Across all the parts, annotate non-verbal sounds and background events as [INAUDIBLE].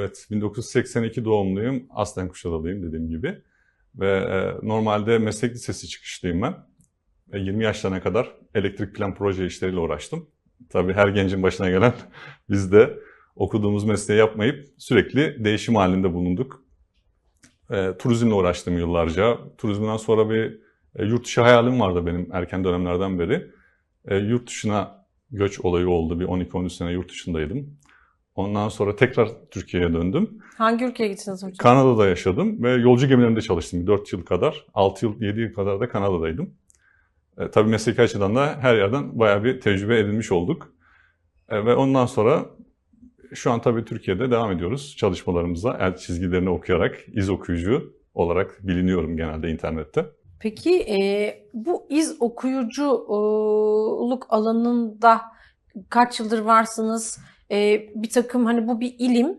Evet, 1982 doğumluyum. Aslen Kuşadalıyım dediğim gibi. Ve e, normalde meslek lisesi çıkışlıyım ben. E, 20 yaşlarına kadar elektrik plan proje işleriyle uğraştım. Tabii her gencin başına gelen [LAUGHS] biz de okuduğumuz mesleği yapmayıp sürekli değişim halinde bulunduk. E, turizmle uğraştım yıllarca. Turizmden sonra bir e, yurt dışı hayalim vardı benim erken dönemlerden beri. E, yurt dışına göç olayı oldu. Bir 12-13 sene yurt dışındaydım. Ondan sonra tekrar Türkiye'ye döndüm. Hangi ülkeye gittiniz hocam? Kanada'da yaşadım ve yolcu gemilerinde çalıştım 4 yıl kadar. 6 yıl, 7 yıl kadar da Kanada'daydım. E, tabii mesleki açıdan da her yerden bayağı bir tecrübe edinmiş olduk. E, ve ondan sonra şu an tabii Türkiye'de devam ediyoruz çalışmalarımıza. El çizgilerini okuyarak iz okuyucu olarak biliniyorum genelde internette. Peki e, bu iz okuyuculuk alanında kaç yıldır varsınız? E, bir takım hani bu bir ilim,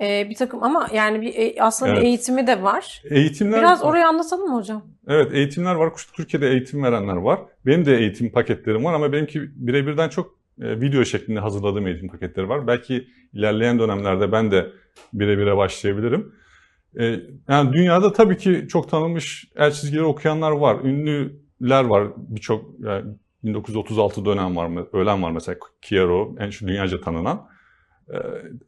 e, bir takım ama yani bir e, aslında bir Evet. eğitimi de var. Eğitimler Biraz orayı anlatalım mı hocam? Evet eğitimler var. Türkiye'de eğitim verenler var. Benim de eğitim paketlerim var ama benimki birebirden çok e, video şeklinde hazırladığım eğitim paketleri var. Belki ilerleyen dönemlerde ben de birebire başlayabilirim. E, yani dünyada tabii ki çok tanınmış el çizgileri okuyanlar var. Ünlüler var. Birçok yani 1936 dönem var, ölen var mesela Kiero, en şu dünyaca tanınan. E,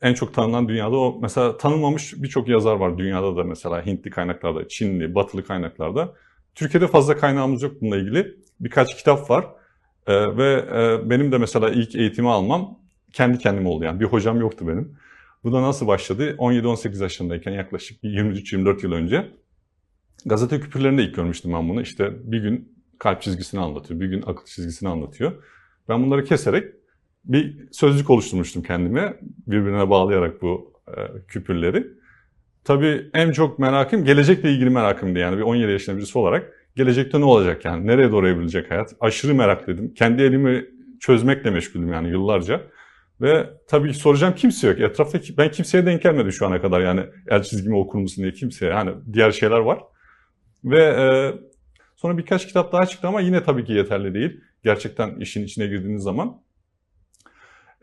en çok tanınan dünyada o. Mesela tanınmamış birçok yazar var dünyada da mesela Hintli kaynaklarda, Çinli, Batılı kaynaklarda. Türkiye'de fazla kaynağımız yok bununla ilgili. Birkaç kitap var. Ee, ve e, benim de mesela ilk eğitimi almam kendi kendime oldu. Yani bir hocam yoktu benim. Bu da nasıl başladı? 17-18 yaşındayken yaklaşık 23-24 yıl önce gazete küpürlerinde ilk görmüştüm ben bunu. İşte bir gün kalp çizgisini anlatıyor, bir gün akıl çizgisini anlatıyor. Ben bunları keserek bir sözlük oluşturmuştum kendime birbirine bağlayarak bu e, küpürleri. Tabii en çok merakım gelecekle ilgili merakımdı yani bir 17 yaşında birisi olarak. Gelecekte ne olacak yani? Nereye doğru evrilecek hayat? Aşırı meraklıydım. Kendi elimi çözmekle meşguldüm yani yıllarca. Ve tabii soracağım kimse yok. Etrafta ben kimseye denk gelmedim şu ana kadar yani el çizgimi okur musun diye kimseye. Yani diğer şeyler var. Ve e, sonra birkaç kitap daha çıktı ama yine tabii ki yeterli değil. Gerçekten işin içine girdiğiniz zaman.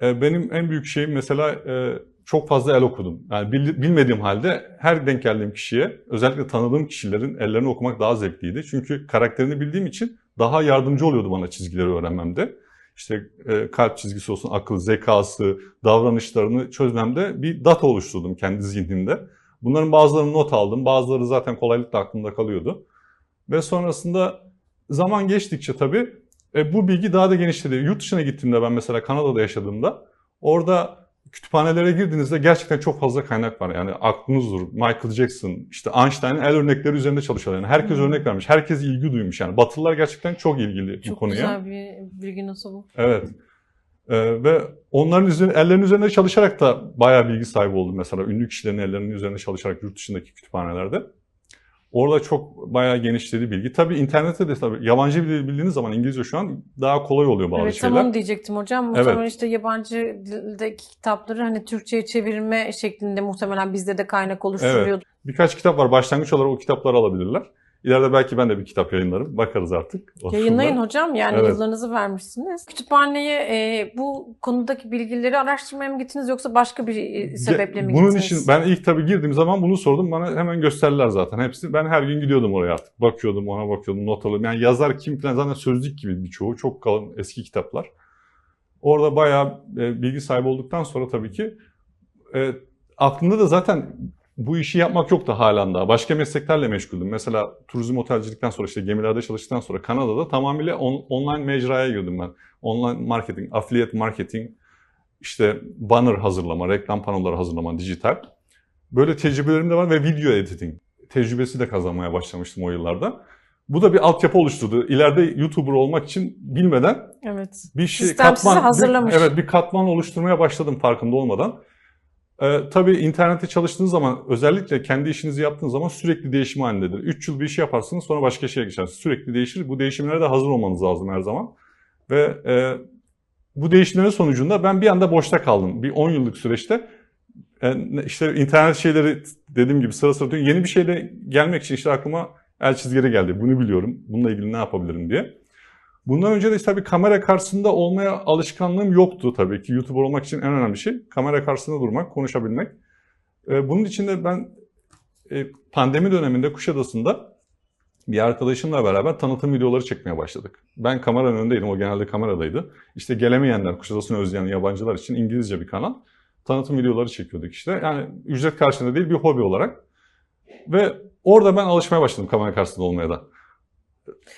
E, benim en büyük şeyim mesela e, çok fazla el okudum. Yani bil- bilmediğim halde her denk geldiğim kişiye, özellikle tanıdığım kişilerin ellerini okumak daha zevkliydi. Çünkü karakterini bildiğim için daha yardımcı oluyordu bana çizgileri öğrenmemde. İşte e, kalp çizgisi olsun, akıl, zekası, davranışlarını çözmemde bir data oluşturdum kendi zihnimde. Bunların bazılarını not aldım, bazıları zaten kolaylıkla aklımda kalıyordu. Ve sonrasında zaman geçtikçe tabii e, bu bilgi daha da genişledi. Yurt dışına gittiğimde ben mesela Kanada'da yaşadığımda orada kütüphanelere girdiğinizde gerçekten çok fazla kaynak var. Yani aklınızdır. Michael Jackson, işte Einstein'ın el örnekleri üzerinde çalışıyorlar. Yani herkes Hmm. örnek vermiş. Herkes ilgi duymuş. Yani Batılılar gerçekten çok ilgili bu Çok konuya. güzel bir bilgi nasıl bu? Evet. Ee, ve onların üzerine, ellerinin üzerinde çalışarak da bayağı bilgi sahibi oldum. Mesela ünlü kişilerin ellerinin üzerinde çalışarak yurt dışındaki kütüphanelerde. Orada çok bayağı genişledi bilgi. Tabii internette de tabii yabancı bir dil bildiğiniz zaman İngilizce şu an daha kolay oluyor bazı Evet şeyler. tam onu diyecektim hocam. Muhtemelen Evet. işte yabancı dildeki kitapları hani Türkçe'ye çevirme şeklinde muhtemelen bizde de kaynak oluşturuyordu. Birkaç kitap var. Başlangıç olarak o kitapları alabilirler. İleride belki ben de bir kitap yayınlarım. Bakarız artık. o Yayınlayın hocam yani Evet. yıllarınızı vermişsiniz. Kütüphaneye e, bu konudaki bilgileri araştırmaya mı gittiniz yoksa başka bir e, sebeple mi Bunun gittiniz? için ben ilk tabii girdiğim zaman bunu sordum. Bana hemen gösterdiler zaten hepsi. Ben her gün gidiyordum oraya artık. Bakıyordum, ona bakıyordum, not alıyordum. Yani yazar kim falan zaten sözlük gibi birçoğu. Çok kalın eski kitaplar. Orada bayağı e, bilgi sahibi olduktan sonra tabii ki e, aklımda da zaten bu işi yapmak yoktu halen daha. Başka mesleklerle meşguldüm. Mesela turizm otelcilikten sonra işte gemilerde çalıştıktan sonra Kanada'da tamamıyla on- online mecraya girdim ben. Online marketing, affiliate marketing, işte banner hazırlama, reklam panoları hazırlama, dijital. Böyle tecrübelerim de var ve video editing tecrübesi de kazanmaya başlamıştım o yıllarda. Bu da bir altyapı oluşturdu. İleride YouTuber olmak için bilmeden Evet. bir şey Sistem sizi hazırlamış. Bir, evet bir katman oluşturmaya başladım farkında olmadan. Ee, tabii internette çalıştığınız zaman özellikle kendi işinizi yaptığınız zaman sürekli değişim halindedir. 3 yıl bir iş yaparsınız sonra başka şeye geçersiniz. Sürekli değişir. Bu değişimlere de hazır olmanız lazım her zaman. Ve e, bu değişimlerin sonucunda ben bir anda boşta kaldım. Bir 10 yıllık süreçte e, işte internet şeyleri dediğim gibi sıra sıra. Yeni bir şeyle gelmek için işte aklıma el çizgileri geldi. Bunu biliyorum. Bununla ilgili ne yapabilirim diye. Bundan önce de tabii kamera karşısında olmaya alışkanlığım yoktu tabii ki. YouTuber olmak için en önemli şey kamera karşısında durmak, konuşabilmek. E, bunun için de ben e, pandemi döneminde Kuşadası'nda bir arkadaşımla beraber tanıtım videoları çekmeye başladık. Ben kameranın önündeydim, o genelde kameradaydı. İşte gelemeyenler, Kuşadası'nı özleyen yabancılar için İngilizce bir kanal. Tanıtım videoları çekiyorduk işte. Yani ücret karşılığında değil bir hobi olarak. Ve orada ben alışmaya başladım kamera karşısında olmaya da.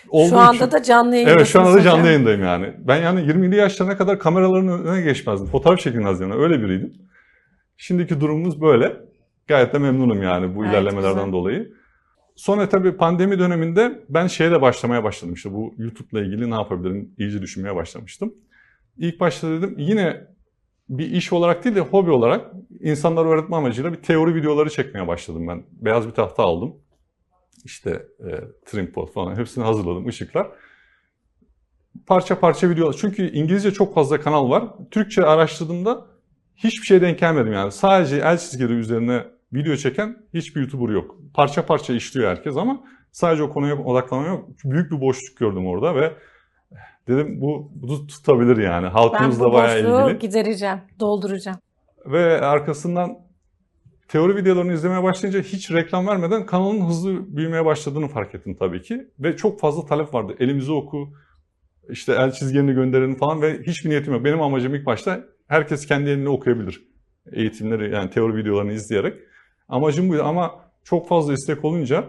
Olduğu Şu anda için- da canlı yayındasınız Evet şu anda da canlı yayındayım yani. Ben yani 20'li yaşlarına kadar kameraların önüne geçmezdim. Fotoğraf çekilmezdim yani öyle biriydim. Şimdiki durumumuz böyle. Gayet de memnunum yani bu Gayet ilerlemelerden güzel. dolayı. Sonra tabii pandemi döneminde ben şeye de başlamaya başladım işte bu YouTube'la ilgili ne yapabilirim iyice düşünmeye başlamıştım. İlk başta dedim yine bir iş olarak değil de hobi olarak insanlara öğretme amacıyla bir teori videoları çekmeye başladım ben. Beyaz bir tahta aldım. İşte e, tripod falan hepsini hazırladım, ışıklar. Parça parça videolar. Çünkü İngilizce çok fazla kanal var. Türkçe araştırdığımda hiçbir şeye denk gelmedim yani. Sadece el çizgileri üzerine video çeken hiçbir YouTuber yok. Parça parça işliyor herkes ama sadece o konuya odaklanma yok. Büyük bir boşluk gördüm orada ve dedim bu, bu tutabilir yani. Ben Halkımızla bu bayağı boşluğu ilgili. gidereceğim, dolduracağım. Ve arkasından teori videolarını izlemeye başlayınca hiç reklam vermeden kanalın hızlı büyümeye başladığını fark ettim tabii ki. Ve çok fazla talep vardı. Elimize oku, işte el çizgilerini gönderelim falan ve hiçbir niyetim yok. Benim amacım ilk başta herkes kendi eline okuyabilir. Eğitimleri yani teori videolarını izleyerek. Amacım buydu ama çok fazla istek olunca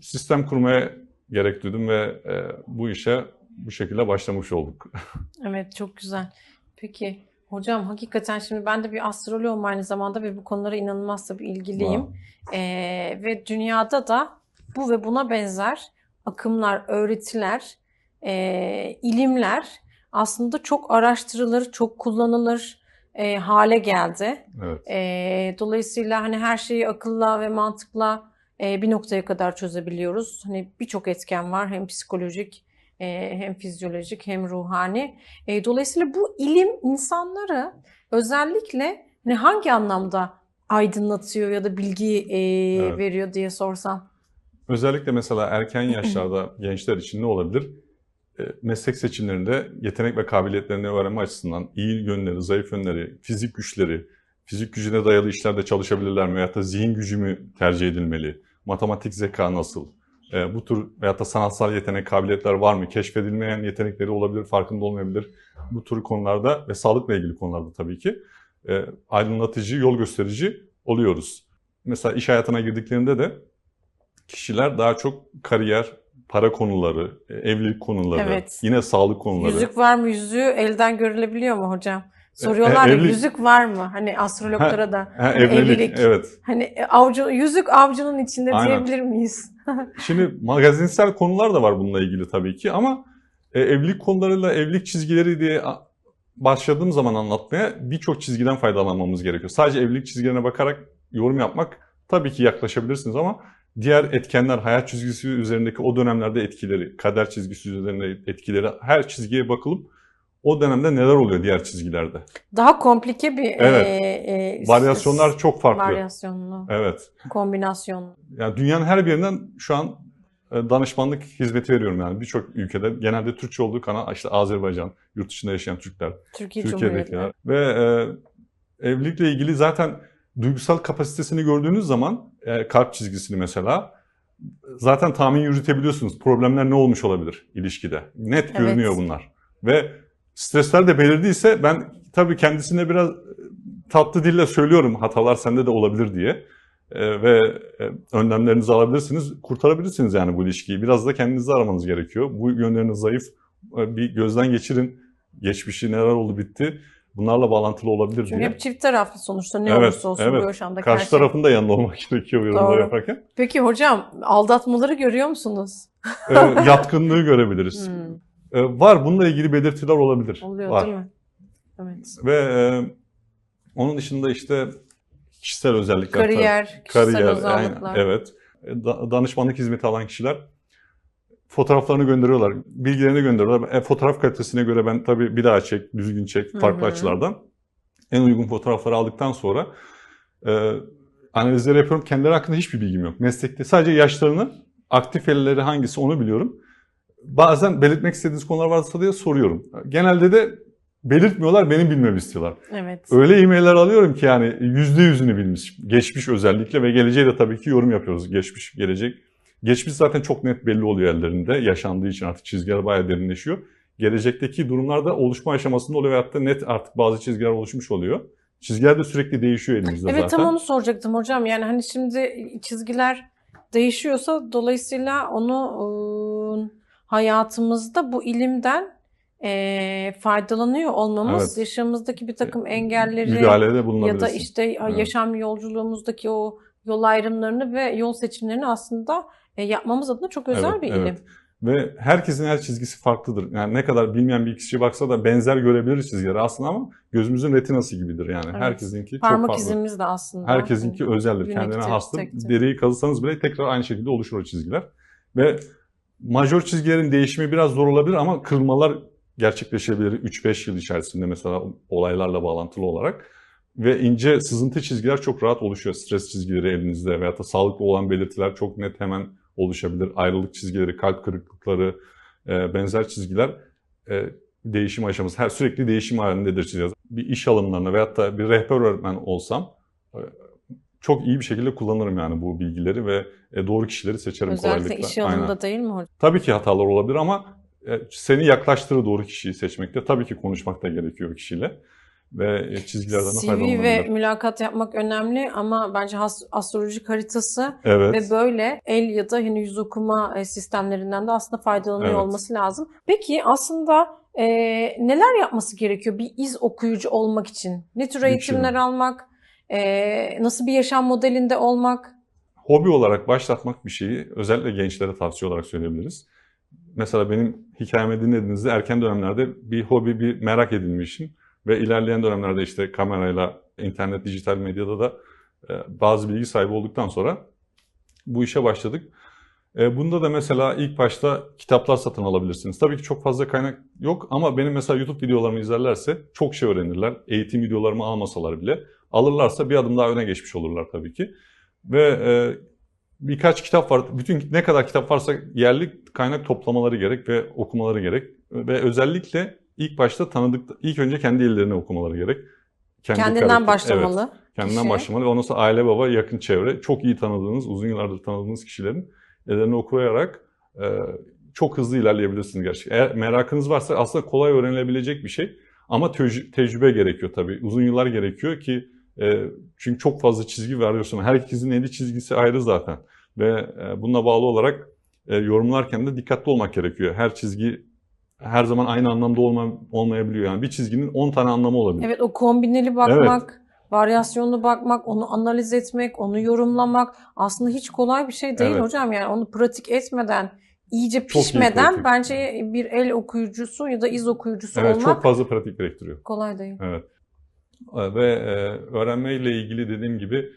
sistem kurmaya gerek duydum ve e, bu işe bu şekilde başlamış olduk. [LAUGHS] Evet çok güzel. Peki hocam hakikaten şimdi ben de bir astroloğum aynı zamanda ve bu konulara inanılmaz tabii ilgiliyim. Wow. Ee, ve dünyada da bu ve buna benzer akımlar, öğretiler, e, ilimler aslında çok araştırılır, çok kullanılır e, hale geldi. Evet. E, dolayısıyla hani her şeyi akılla ve mantıkla e, bir noktaya kadar çözebiliyoruz. Hani birçok etken var hem psikolojik hem fizyolojik hem ruhani. E, dolayısıyla bu ilim insanları özellikle hani hangi anlamda aydınlatıyor ya da bilgi e, Evet. veriyor diye sorsam. Özellikle mesela erken [CLEARS THROAT] yaşlarda gençler için ne olabilir? E, Meslek seçimlerinde yetenek ve kabiliyetlerini öğrenme açısından iyi yönleri, zayıf yönleri, fizik güçleri, fizik gücüne dayalı işlerde çalışabilirler mi? Veyahut da zihin gücü mü tercih edilmeli? Matematik zeka nasıl? E, bu tür veyahut da sanatsal yetenek, kabiliyetler var mı? Keşfedilmeyen yetenekleri olabilir, farkında olmayabilir. Bu tür konularda ve sağlıkla ilgili konularda tabii ki e, aydınlatıcı, yol gösterici oluyoruz. Mesela iş hayatına girdiklerinde de kişiler daha çok kariyer, para konuları, e, evlilik konuları, Evet. yine sağlık konuları. Yüzük var mı? Yüzüğü elden görülebiliyor mu hocam? Soruyorlar ya evlilik- yüzük var mı? Hani astrologlara da. Ha, Hani evlilik, evlilik. evet. Hani e, avcı, yüzük avcının içinde Aynen. diyebilir miyiz? [LAUGHS] Şimdi magazinsel konular da var bununla ilgili tabii ki ama e, evlilik konularıyla evlilik çizgileri diye başladığım zaman anlatmaya birçok çizgiden faydalanmamız gerekiyor. Sadece evlilik çizgilerine bakarak yorum yapmak tabii ki yaklaşabilirsiniz ama diğer etkenler hayat çizgisi üzerindeki o dönemlerde etkileri, kader çizgisi üzerinde etkileri her çizgiye bakılıp o dönemde neler oluyor diğer çizgilerde. Daha komplike bir Evet. e, e, Varyasyonlar çok farklı. varyasyonlu, Evet. kombinasyonlu. Yani dünyanın her bir yerinden şu an e, danışmanlık hizmeti veriyorum yani birçok ülkede. Genelde Türkçe olduğu kanal işte Azerbaycan, yurt dışında yaşayan Türkler, Türkiye Türkiye'dekiler. Ve e, evlilikle ilgili zaten duygusal kapasitesini gördüğünüz zaman e, kalp çizgisini mesela zaten tahmin yürütebiliyorsunuz. Problemler ne olmuş olabilir ilişkide. Net Evet. görünüyor bunlar. Ve stresler de belirdiyse ben tabii kendisine biraz tatlı dille söylüyorum hatalar sende de olabilir diye. E, ve e, önlemlerinizi alabilirsiniz, kurtarabilirsiniz yani bu ilişkiyi. Biraz da kendinizi aramanız gerekiyor. Bu yönleriniz zayıf. E, bir gözden geçirin. Geçmişi neler oldu bitti. Bunlarla bağlantılı olabilir Çünkü diye. hep çift taraflı sonuçta ne Evet, olursa olsun evet. bu yaşamdaki Karşı şey. tarafın da yanında olmak [LAUGHS] gerekiyor Doğru. yaparken. Peki hocam aldatmaları görüyor musunuz? E, yatkınlığı görebiliriz. Hmm, E, var bununla ilgili belirtiler olabilir. oluyor var. değil mi? Evet. Ve e, onun dışında işte kişisel özellikler. tabii. Kariyer, kişisel Kariyer, özellikler. aynen, evet. E, da- danışmanlık hizmeti alan kişiler fotoğraflarını gönderiyorlar, bilgilerini gönderiyorlar. E, fotoğraf kalitesine göre ben tabii bir daha çek, düzgün çek, farklı hı. açılardan. En uygun fotoğrafları aldıktan sonra e, analizleri yapıyorum. Kendileri hakkında hiçbir bilgim yok. Meslekte sadece yaşlarını, aktif elleri hangisi onu biliyorum. Bazen belirtmek istediğiniz konular varsa diye soruyorum. Genelde de belirtmiyorlar, benim bilmemi istiyorlar. Evet. Öyle e-mailler alıyorum ki yani yüzde yüzünü bilmiş. Geçmiş özellikle ve geleceğe de tabii ki yorum yapıyoruz. Geçmiş, gelecek. Geçmiş zaten çok net belli oluyor ellerinde. Yaşandığı için artık çizgiler bayağı derinleşiyor. Gelecekteki durumlarda oluşma aşamasında oluyor veyahut da net artık bazı çizgiler oluşmuş oluyor. Çizgiler de sürekli değişiyor elimizde Evet zaten. tam onu soracaktım hocam. Yani hani şimdi çizgiler değişiyorsa dolayısıyla onu ıı, hayatımızda bu ilimden e, faydalanıyor olmamız Evet. yaşamımızdaki bir takım engelleri Müdahalede ya da işte Evet. yaşam yolculuğumuzdaki o yol ayrımlarını ve yol seçimlerini aslında e, yapmamız adına çok özel Evet, bir ilim. evet. Ve herkesin her çizgisi farklıdır. Yani ne kadar bilmeyen bir kişi baksa da benzer görebilir çizgileri aslında ama gözümüzün retinası gibidir yani. Evet. Herkesinki çok Parmak farklı. izimiz de aslında. Herkesinki özeldir. Kendine hastır. tektir. Deriyi kazısanız bile tekrar aynı şekilde oluşur o çizgiler. Ve majör çizgilerin değişimi biraz zor olabilir ama kırılmalar gerçekleşebilir 3-5 yıl içerisinde mesela olaylarla bağlantılı olarak. Ve ince sızıntı çizgiler çok rahat oluşuyor. Stres çizgileri elinizde veyahut da sağlıklı olan belirtiler çok net hemen oluşabilir. Ayrılık çizgileri, kalp kırıklıkları, e, benzer çizgiler e, değişim aşaması. Her sürekli değişim halindedir çizgiler. Bir iş alımlarına veyahut da bir rehber öğretmen olsam e, çok iyi bir şekilde kullanırım yani bu bilgileri ve e, doğru kişileri seçerim Özellikle kolaylıkla. iş Aynen. yolunda değil mi hocam? Tabii ki hatalar olabilir ama e, seni yaklaştırır doğru kişiyi seçmekte. Tabii ki konuşmak da gerekiyor kişiyle. Ve e, çizgilerden de CV ve faydalanabilir. mülakat yapmak önemli ama bence astrolojik haritası Evet. ve böyle el ya da hani yüz okuma sistemlerinden de aslında faydalanıyor Evet. olması lazım. Peki aslında e, neler yapması gerekiyor bir iz okuyucu olmak için? Ne tür Büyük eğitimler şey. almak? E, nasıl bir yaşam modelinde olmak? Hobi olarak başlatmak bir şeyi özellikle gençlere tavsiye olarak söyleyebiliriz. Mesela benim hikayemi dinlediğinizde erken dönemlerde bir hobi, bir merak edinmişim. Ve ilerleyen dönemlerde işte kamerayla, internet, dijital medyada da e, bazı bilgi sahibi olduktan sonra bu işe başladık. E, Bunda da mesela ilk başta kitaplar satın alabilirsiniz. Tabii ki çok fazla kaynak yok ama benim mesela YouTube videolarımı izlerlerse çok şey öğrenirler. Eğitim videolarımı almasalar bile alırlarsa bir adım daha öne geçmiş olurlar tabii ki. Ve e, birkaç kitap var. Bütün ne kadar kitap varsa yerli kaynak toplamaları gerek ve okumaları gerek. Ve özellikle ilk başta tanıdık, ilk önce kendi ellerine okumaları gerek. Kendi Kendinden karakteri- başlamalı. Evet. Kendinden kişi. başlamalı ve ondan sonra aile baba, yakın çevre, çok iyi tanıdığınız, uzun yıllardır tanıdığınız kişilerin ellerini okuyarak e, çok hızlı ilerleyebilirsiniz gerçekten. Eğer merakınız varsa aslında kolay öğrenilebilecek bir şey ama tecrü- tecrübe gerekiyor tabii. Uzun yıllar gerekiyor ki e, çünkü çok fazla çizgi veriyorsun. Herkesin eli çizgisi ayrı zaten ve e, bununla bağlı olarak e, yorumlarken de dikkatli olmak gerekiyor. Her çizgi her zaman aynı anlamda olma, olmayabiliyor. Yani bir çizginin 10 tane anlamı olabilir. Evet o kombineli bakmak, varyasyonlu bakmak, onu analiz etmek, onu yorumlamak aslında hiç kolay bir şey değil Evet. hocam. Yani onu pratik etmeden, iyice iyi pişmeden pratik. bence bir el okuyucusu ya da iz okuyucusu Evet, olmak çok fazla pratik gerektiriyor. kolay değil. Evet. Ve e, öğrenmeyle ilgili dediğim gibi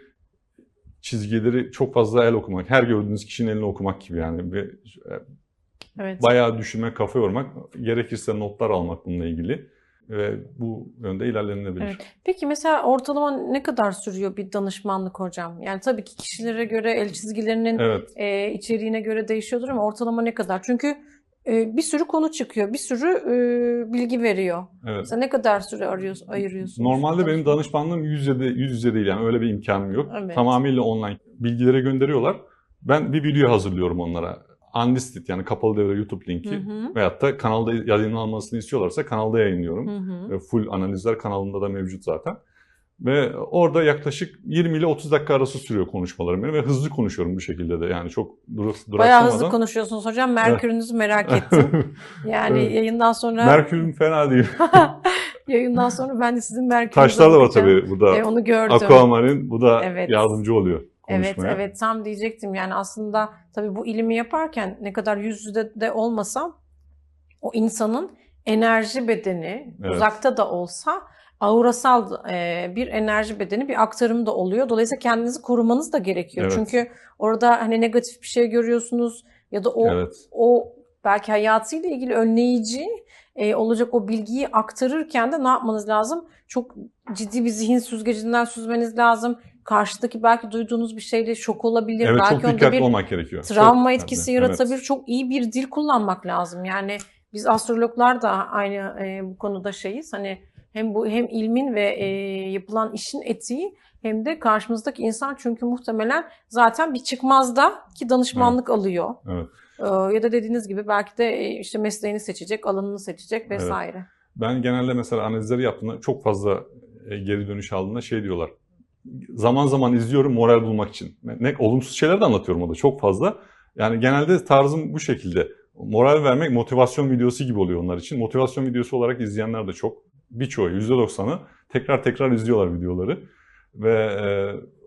çizgileri çok fazla el okumak. Her gördüğünüz kişinin elini okumak gibi yani. Ve e, Evet. bayağı düşünmek, kafa yormak. Gerekirse notlar almak bununla ilgili. Ve bu yönde ilerlenilebilir. Evet. Peki mesela ortalama ne kadar sürüyor bir danışmanlık hocam? Yani tabii ki kişilere göre el çizgilerinin Evet. e, içeriğine göre değişiyordur ama ortalama ne kadar? Çünkü bir sürü konu çıkıyor, bir sürü e, bilgi veriyor. Evet. Mesela ne kadar süre arıyorsun, ayırıyorsunuz? Normalde benim danışmanlığım yüz yüze, yüz yüze değil yani öyle bir imkanım yok. Evet. Tamamıyla online bilgilere gönderiyorlar. Ben bir video hazırlıyorum onlara. Unlisted yani kapalı devre YouTube linki. Hı hı. Veyahut da kanalda yayınlanmasını istiyorlarsa kanalda yayınlıyorum. Hı hı. Full analizler kanalında da mevcut zaten. Ve orada yaklaşık 20 ile 30 dakika arası sürüyor konuşmalarım benim ve hızlı konuşuyorum bu şekilde de. Yani çok durak, Bayağı duraksamadan. hızlı konuşuyorsunuz hocam. Merkürünüzü merak ettim. [LAUGHS] Yani Evet. yayından sonra Merkür'üm fena değil. [LAUGHS] yayından sonra ben de sizin Merkür'ünüze Taşlar da var tabii burada. E, onu gördüm. Aquamarin bu da Evet. yardımcı oluyor Evet, konuşmaya. evet tam diyecektim. Yani aslında tabii bu ilimi yaparken ne kadar yüz yüze de olmasa o insanın enerji bedeni Evet. uzakta da olsa aurasal e, bir enerji bedeni bir aktarım da oluyor. Dolayısıyla kendinizi korumanız da gerekiyor. Evet. Çünkü orada hani negatif bir şey görüyorsunuz ya da o Evet. o belki hayatıyla ilgili önleyici e, olacak o bilgiyi aktarırken de ne yapmanız lazım? Çok ciddi bir zihin süzgecinden süzmeniz lazım. Karşıdaki belki duyduğunuz bir şeyle şok olabilir. Evet belki çok onda dikkatli bir olmak gerekiyor. travma Çok etkisi dikkatli, yaratabilir. Çok iyi bir dil kullanmak lazım. Yani Biz astrologlar da aynı e, bu konuda şeyiz. Hani hem bu hem ilmin ve e, yapılan işin etiği hem de karşımızdaki insan çünkü muhtemelen zaten bir çıkmazda ki danışmanlık alıyor. Evet. Ee, ya da dediğiniz gibi belki de e, işte mesleğini seçecek, alanını seçecek vesaire. Ben genelde mesela analizleri yaptığımda çok fazla e, geri dönüş aldığında şey diyorlar. Zaman zaman izliyorum moral bulmak için. Ne olumsuz şeyler de anlatıyorum o da çok fazla. Yani genelde tarzım bu şekilde. Moral vermek motivasyon videosu gibi oluyor onlar için. Motivasyon videosu olarak izleyenler de çok. Birçoğu %90'ı tekrar tekrar izliyorlar videoları. Ve e,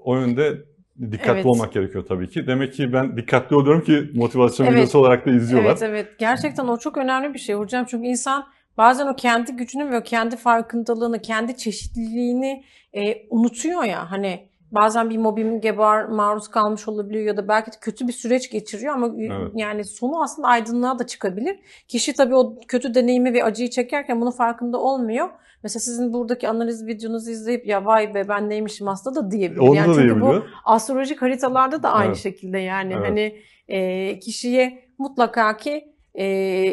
o yönde dikkatli Evet. olmak gerekiyor tabii ki. Demek ki ben dikkatli oluyorum ki motivasyon Evet. videosu olarak da izliyorlar. Evet evet gerçekten o çok önemli bir şey hocam çünkü insan bazen o kendi gücünü ve kendi farkındalığını, kendi çeşitliliğini e, unutuyor ya hani bazen bir mobbinge bar- maruz kalmış olabiliyor ya da belki de kötü bir süreç geçiriyor ama Evet. yani sonu aslında aydınlığa da çıkabilir. Kişi tabii o kötü deneyimi ve acıyı çekerken bunun farkında olmuyor. Mesela sizin buradaki analiz videonuzu izleyip ya vay be ben neymişim aslında da diyebilir. Onu yani da çünkü bu diyebiliyor. astrolojik haritalarda da aynı Evet. şekilde yani Evet. hani e, kişiye mutlaka ki e,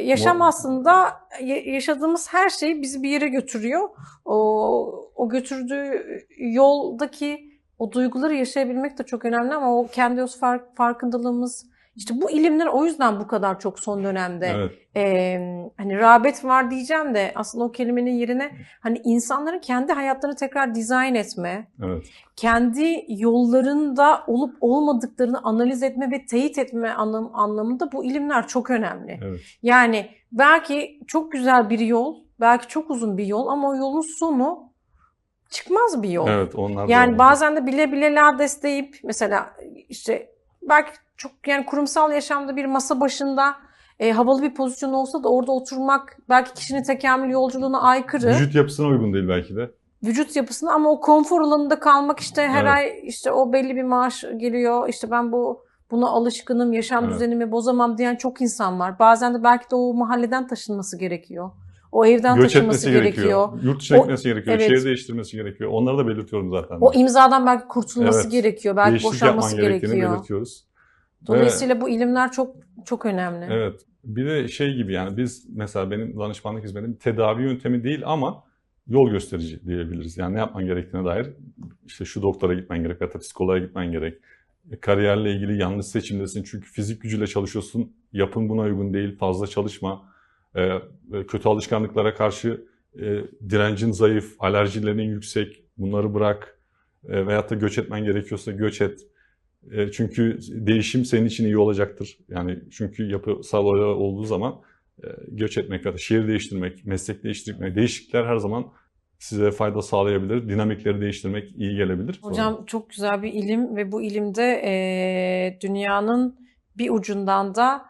yaşam aslında ya- yaşadığımız her şey bizi bir yere götürüyor. O, o götürdüğü yoldaki o duyguları yaşayabilmek de çok önemli ama o kendi öz fark, farkındalığımız işte bu ilimler o yüzden bu kadar çok son dönemde Evet. e, hani rağbet var diyeceğim de aslında o kelimenin yerine hani insanların kendi hayatlarını tekrar dizayn etme, Evet. kendi yollarında olup olmadıklarını analiz etme ve teyit etme anlam, anlamında bu ilimler çok önemli. Evet. Yani belki çok güzel bir yol, belki çok uzun bir yol ama o yolun sonu çıkmaz bir yol. Evet. Onlar da Yani bazen de bile bile lades deyip mesela işte belki çok yani kurumsal yaşamda bir masa başında e, havalı bir pozisyon olsa da orada oturmak belki kişinin tekamül yolculuğuna aykırı Vücut yapısına uygun değil belki de. vücut yapısına ama o konfor alanında kalmak işte her Evet. ay işte o belli bir maaş geliyor işte ben bu buna alışkınım yaşam Evet. düzenimi bozamam diyen çok insan var. Bazen de belki de o mahalleden taşınması gerekiyor. O evden Göç taşınması gerekiyor. gerekiyor. Yurt dışına O- gitmesi gerekiyor. evet. Şehir değiştirmesi gerekiyor. Onları da belirtiyorum zaten. O imzadan belki kurtulması Evet. gerekiyor. Belki Değişiklik boşanması gerekiyor. belirtiyoruz. Dolayısıyla bu ilimler çok çok önemli. Evet. Bir de şey gibi yani biz mesela benim danışmanlık hizmetim tedavi yöntemi değil ama yol gösterici diyebiliriz. Yani ne yapman gerektiğine dair işte şu doktora gitmen gerek psikoloğa gitmen gerek. E, Kariyerle ilgili yanlış seçimdesin çünkü fizik gücüyle çalışıyorsun. Yapın buna uygun değil. Fazla çalışma. E, e, kötü alışkanlıklara karşı e, direncin zayıf, alerjilerin yüksek. Bunları bırak. E, veyahut da göç etmen gerekiyorsa göç et. E, Çünkü değişim senin için iyi olacaktır. Yani çünkü yapısal olduğu zaman e, göç etmek ya da şehir değiştirmek, meslek değiştirmek, değişiklikler her zaman size fayda sağlayabilir. Dinamikleri değiştirmek iyi gelebilir. Hocam çok güzel bir ilim ve bu ilimde eee, dünyanın bir ucundan da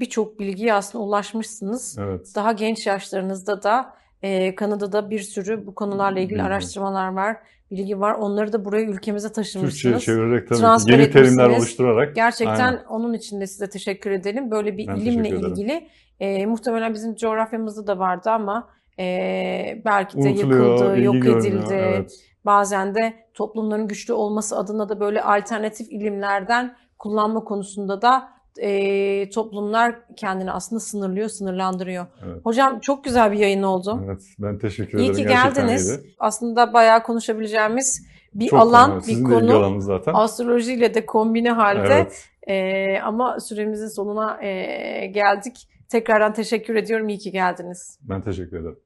birçok bilgiye aslında ulaşmışsınız. Evet. Daha genç yaşlarınızda da eee, Kanada'da bir sürü bu konularla ilgili Bilgi. araştırmalar var, bilgi var. Onları da buraya ülkemize Türkçe'ye taşımışsınız. çevirerek tabii transfer yeni terimler etmişsiniz. oluşturarak. Gerçekten Aynen. onun için de size teşekkür edelim. Böyle bir Ben ilimle ilgili eee, muhtemelen bizim coğrafyamızda da vardı ama eee, belki de Unutuluyor, ilgi yok görmüyor. edildi. Evet. Bazen de toplumların güçlü olması adına da böyle alternatif ilimlerden kullanma konusunda da eee, toplumlar kendini aslında sınırlıyor, sınırlandırıyor. Evet. Hocam çok güzel bir yayın oldu. Evet. Ben teşekkür İyi ederim. ki Gerçekten geldiniz. iyiydi. Aslında bayağı konuşabileceğimiz bir Çok alan, önemli. bir Sizin konu. zaten. Astrolojiyle de kombine halde. Evet. Eee, ama süremizin sonuna eee, geldik. Tekrardan teşekkür ediyorum. İyi ki geldiniz. Ben teşekkür ederim.